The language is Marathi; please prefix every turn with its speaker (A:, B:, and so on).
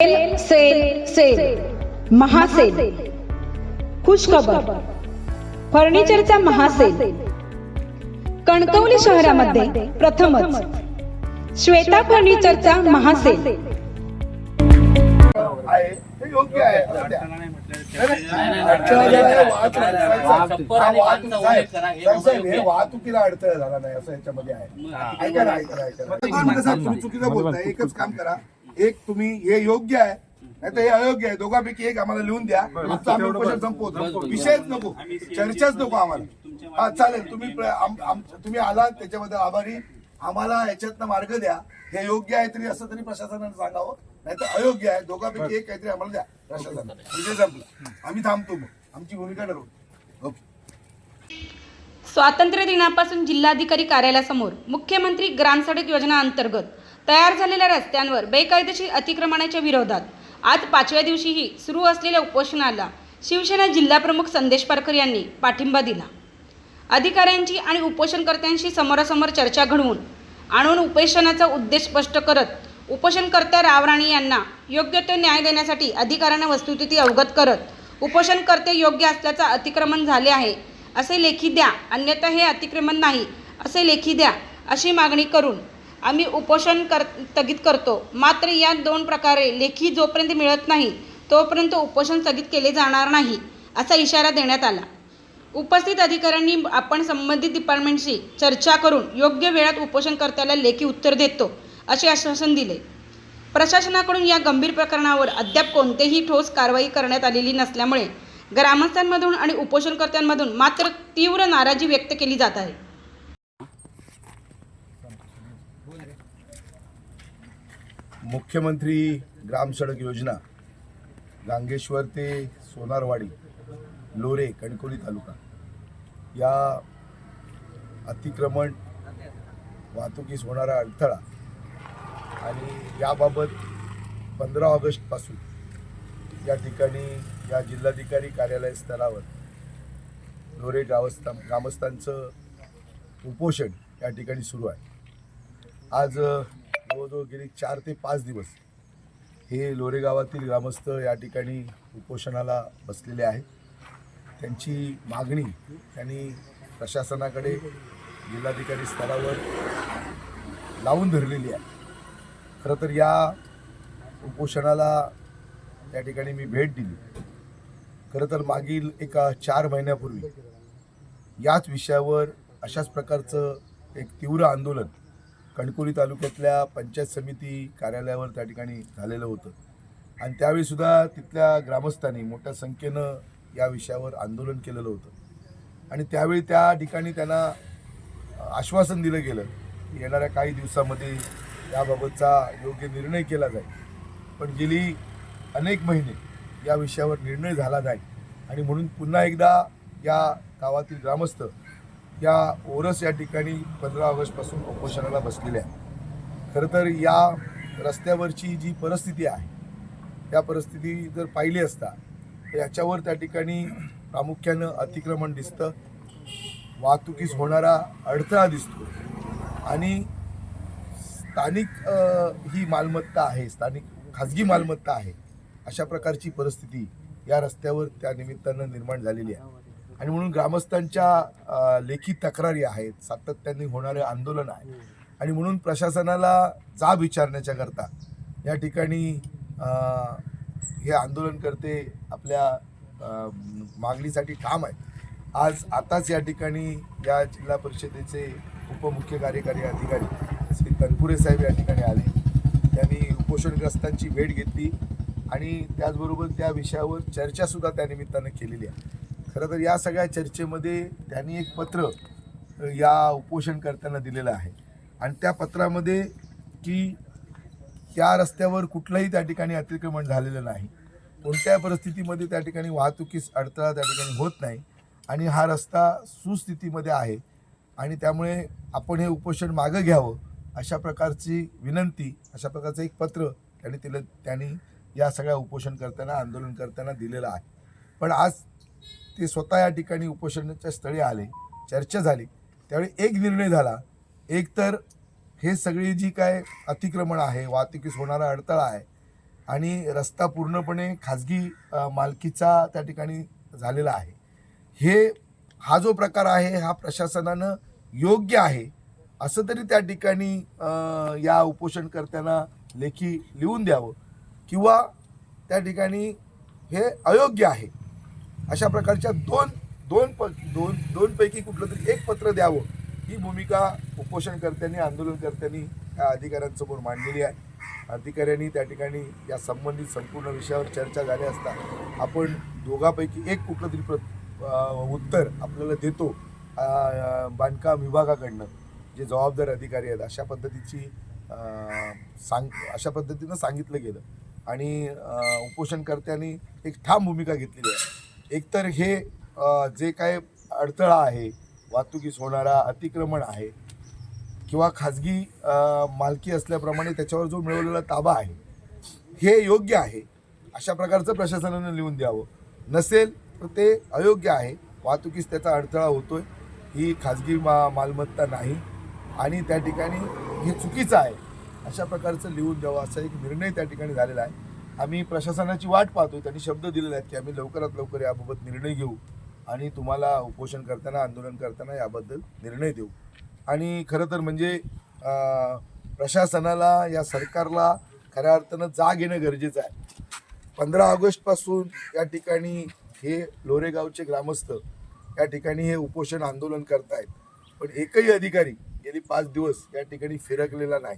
A: सेल सेल सेल महासेल खुशखबर फर्निचरचा महासेल कणकवली शहरामध्ये प्रथमच श्वेता फर्निचरचा महासेल
B: आहे हे योग्य आहे वाहतुकीला अडथळा झाला नाही असं याच्यामध्ये आहे. ऐका ना ऐका ऐका चुकीचं बोलताय एकच काम करा. एक तुम्ही हे योग्य आहे. नाही तर हे अयोग्य आहे. दोघांपैकी एक आम्हाला लिहून द्या. आमचं आम्ही उपोषण संपवतो विषयच नको. चर्चाच नको आम्हाला. हा चालेल. तुम्ही तुम्ही आलात त्याच्याबद्दल आभारी. आम्हाला याच्यातनं मार्ग द्या. हे योग्य आहे तरी असं तरी प्रशासनाने सांगावं. नाही तर अयोग्य आहे. दोघांपैकी एक काहीतरी आम्हाला द्या. प्रशासनाने. विषय संपला. आम्ही थांबतो मग. आमची भूमिका ठरवू ओके.
C: स्वातंत्र्य दिनापासून जिल्हाधिकारी कार्यालयासमोर मुख्यमंत्री ग्रामसडक योजना अंतर्गत तयार झालेल्या रस्त्यांवर बेकायदेशीर अतिक्रमणाच्या विरोधात आज पाचव्या दिवशीही सुरू असलेल्या उपोषणाला शिवसेना जिल्हाप्रमुख संदेश पारकर यांनी पाठिंबा दिला. अधिकाऱ्यांची आणि उपोषणकर्त्यांशी समोरासमोर चर्चा घडवून आणून उपोषणाचा उद्देश स्पष्ट करत उपोषणकर्त्या रावराणी यांना योग्य तो न्याय देण्यासाठी अधिकाऱ्यांना वस्तुस्थिती अवगत करत उपोषणकर्ते योग्य असल्याचा अतिक्रमण झाले आहे असे लेखी द्या अन्यथा हे अतिक्रमण नाही असे लेखी द्या अशी मागणी करून आम्ही उपोषण कर स्थगित करतो. मात्र या दोन प्रकारे लेखी जोपर्यंत मिळत नाही तोपर्यंत उपोषण स्थगित केले जाणार नाही असा इशारा देण्यात आला. उपस्थित अधिकाऱ्यांनी आपण संबंधित डिपार्टमेंटशी चर्चा करून योग्य वेळात उपोषणकर्त्याला लेखी उत्तर देतो असे आश्वासन दिले. प्रशासनाकडून या गंभीर प्रकरणावर अद्याप कोणतेही ठोस कारवाई करण्यात आलेली नसल्यामुळे ग्रामस्थांमधून आणि उपोषणकर्त्यांमधून मात्र तीव्र नाराजी व्यक्त केली जात आहे.
B: मुख्यमंत्री ग्राम सडक योजना गांगेश्वर ते सोनारवाडी लोरे कणकोली तालुका. या अतिक्रमण वाहतुकीस होणारा अडथळा आणि याबाबत पंधरा ऑगस्टपासून या ठिकाणी या जिल्हाधिकारी कार्यालय स्तरावर लोरे गावस्थान ग्रामस्थांचं उपोषण या ठिकाणी सुरू आहे. आज जवळजवळ गेली चार ते पाच दिवस हे लोरे गावातील ग्रामस्थ या ठिकाणी उपोषणाला बसलेले आहेत. त्यांची मागणी त्यांनी प्रशासनाकडे जिल्हाधिकारी स्तरावर लावून धरलेली आहे. खरं तर या उपोषणाला त्या ठिकाणी मी भेट दिली. खरं तर मागील एका चार महिन्यापूर्वी याच विषयावर अशाच प्रकारचं एक तीव्र आंदोलन कणकोली तालुक्यातल्या पंचायत समिती कार्यालयावर त्या ठिकाणी झालेलं होतं. आणि त्यावेळीसुद्धा तिथल्या ग्रामस्थांनी मोठ्या संख्येनं या विषयावर आंदोलन केलेलं होतं. आणि त्यावेळी त्या ठिकाणी त्यांना आश्वासन दिलं गेलं की येणाऱ्या काही दिवसामध्ये याबाबतचा योग्य निर्णय केला जाईल. पण गेली अनेक महिने या विषयावर निर्णय झाला नाही. आणि म्हणून पुन्हा एकदा या गावातील ग्रामस्थ या ओरस या ठिकाणी पंधरा ऑगस्टपासून उपोषणाला बसलेल्या आहे खरं तर या रस्त्यावरची जी परिस्थिती आहे त्या परिस्थिती जर पाहिली असता तर याच्यावर त्या ठिकाणी प्रामुख्यानं अतिक्रमण दिसतं. वाहतुकीस होणारा अडथळा दिसतो. आणि स्थानिक ही मालमत्ता आहे स्थानिक खाजगी मालमत्ता आहे अशा प्रकारची परिस्थिती या रस्त्यावर त्या निमित्तानं निर्माण झालेली आहे. आणि म्हणून ग्रामस्थांच्या लेखी तक्रारी आहेत सातत्याने होणारे आंदोलन आहे. आणि म्हणून प्रशासनाला जाब विचारण्याच्या करता या ठिकाणी हे आंदोलनकर्ते आपल्या मागणीसाठी ठाम आहेत आज आताच या ठिकाणी या जिल्हा परिषदेचे उपमुख्य कार्यकारी अधिकारी श्री तनपुरे साहेब या ठिकाणी आले. त्यांनी उपोषणग्रस्तांची भेट घेतली आणि त्याचबरोबर त्या विषयावर चर्चासुद्धा त्या निमित्तानं केलेली आहे. खरं तर या सगळ्या चर्चेमध्ये त्यांनी एक पत्र या या उपोषणकर्त्यांना दिलेलं आहे. आणि त्या पत्रामध्ये की त्या रस्त्यावर कुठलंही त्या ठिकाणी अतिक्रमण झालेलं नाही. कोणत्या परिस्थितीमध्ये त्या ठिकाणी वाहतुकीस अडथळा त्या ठिकाणी होत नाही. आणि हा रस्ता सुस्थितीमध्ये आहे. आणि त्यामुळे आपण हे उपोषण मागं घ्यावं अशा प्रकारची विनंती अशा प्रकारचं एक पत्र त्यांनी तिला त्यांनी या सगळ्या उपोषण करताना आंदोलन करताना दिलेलं आहे. पण आज ते स्वतः या ठिकाणी उपोषणाच्या स्थळी आले चर्चा झाली. त्यावेळी एक निर्णय झाला. एक तर हे सगळी जी काय अतिक्रमण आहे वाहतुकीस होणारा अडथळा आहे आणि रस्ता पूर्णपणे खाजगी मालकीचा त्या ठिकाणी झालेला आहे. हे हा जो प्रकार आहे हा प्रशासनानं योग्य आहे असं तरी त्या ठिकाणी या उपोषणकर्त्यांना लेखी लिहून द्यावं किंवा त्या ठिकाणी हे अयोग्य आहे. अशा प्रकारच्या दोन दोन प दोन दोनपैकी कुठलं तरी एक पत्र द्यावं. ही भूमिका उपोषणकर्त्यांनी आंदोलनकर्त्यांनी या अधिकाऱ्यांसमोर मांडलेली आहे. अधिकाऱ्यांनी त्या ठिकाणी या संबंधित संपूर्ण विषयावर चर्चा झाली असता आपण दोघापैकी एक कुठलं तरी प्र उत्तर आपल्याला देतो बांधकाम विभागाकडनं. जे जबाबदार अधिकारी आहेत अशा पद्धतीची सांग अशा पद्धतीनं सांगितलं गेलं. आणि उपोषणकर्त्यांनी एक ठाम भूमिका घेतलेली आहे. एकतर हे जे काय अडथळा आहे वाहतुकीस होणारा अतिक्रमण आहे किंवा खाजगी मालकी असल्याप्रमाणे त्याच्यावर जो मिळवलेला ताबा आहे हे योग्य आहे अशा प्रकारचं प्रशासनानं लिहून द्यावं. नसेल तर ते अयोग्य आहे. वाहतुकीस त्याचा अडथळा होतोय. ही खाजगी मा मालमत्ता नाही. आणि त्या ठिकाणी हे चुकीचं आहे अशा प्रकारचं लिहून द्यावं असा एक निर्णय त्या ठिकाणी झालेला आहे. आम्ही प्रशासनाची वाट पाहतोय. त्यांनी शब्द दिलेले आहेत की आम्ही लवकरात लवकर याबाबत निर्णय घेऊ आणि तुम्हाला उपोषण करताना आंदोलन करताना याबद्दल निर्णय देऊ. आणि खरं तर म्हणजे प्रशासनाला या सरकारला खऱ्या अर्थानं जाग येणं गरजेचं आहे. पंधरा ऑगस्टपासून या ठिकाणी हे लोरेगावचे ग्रामस्थ या ठिकाणी हे उपोषण आंदोलन करतायत. पण एकही अधिकारी गेली पाच दिवस या ठिकाणी फिरकलेला नाही.